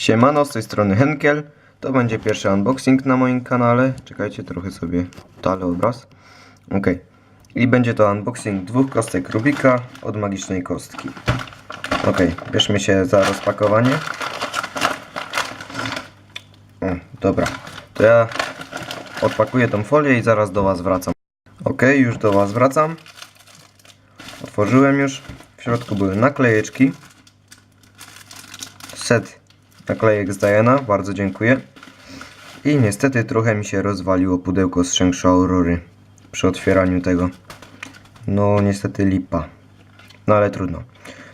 Siemano, z tej strony Henkel. To będzie pierwszy unboxing na moim kanale. Czekajcie, trochę sobie dalej obraz. Ok. I będzie to unboxing dwóch kostek Rubika od magicznej kostki. Ok, bierzmy się za rozpakowanie. O, dobra. To ja odpakuję tą folię i zaraz do Was wracam. Ok, już do Was wracam. Otworzyłem już. W środku były naklejeczki. Set naklejek z Diana, bardzo dziękuję. I niestety trochę mi się rozwaliło pudełko z Shengshu Aurory przy otwieraniu tego. No niestety lipa. No ale trudno.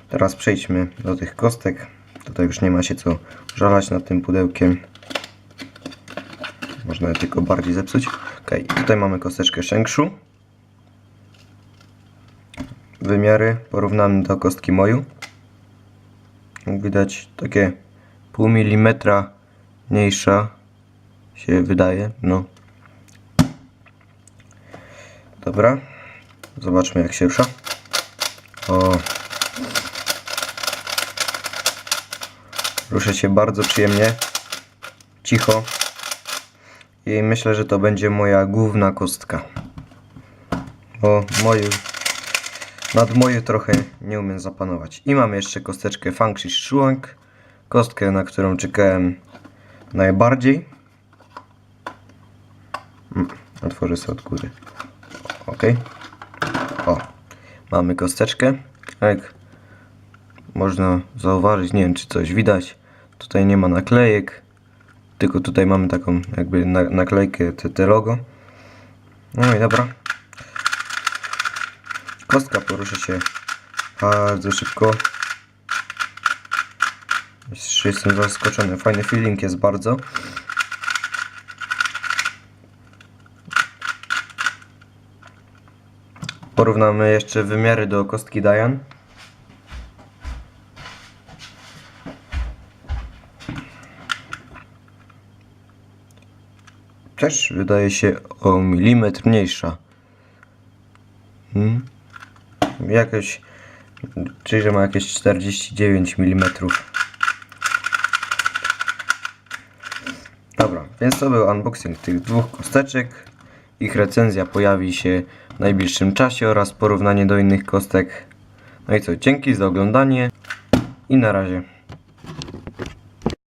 Teraz przejdźmy do tych kostek. Tutaj już nie ma się co żalać nad tym pudełkiem. Można je tylko bardziej zepsuć. Ok, tutaj mamy kosteczkę Shengshu. Wymiary porównamy do kostki moju. Widać takie pół milimetra mniejsza się wydaje, no. Dobra. Zobaczmy jak się rusza. O. Rusza się bardzo przyjemnie. Cicho. I myślę, że to będzie moja główna kostka. Bo moje nad moje trochę nie umiem zapanować. I mamy jeszcze kosteczkę Fangshi Shuang. Kostkę, na którą czekałem najbardziej. Mm, Otworzę sobie od góry. Ok. O. Mamy kosteczkę. Jak można zauważyć, nie wiem czy coś widać. Tutaj nie ma naklejek. Tylko tutaj mamy taką jakby na, naklejkę TT logo. No i dobra. Kostka porusza się bardzo szybko. Jestem zaskoczony. Fajny feeling jest bardzo. Porównamy jeszcze wymiary do kostki Dian. Też wydaje się o milimetr mniejsza. Hmm? Jakoś, czyli że ma jakieś 49 mm. Dobra, więc to był unboxing tych dwóch kosteczek. Ich recenzja pojawi się w najbliższym czasie oraz porównanie do innych kostek. No i co, dzięki za oglądanie i na razie.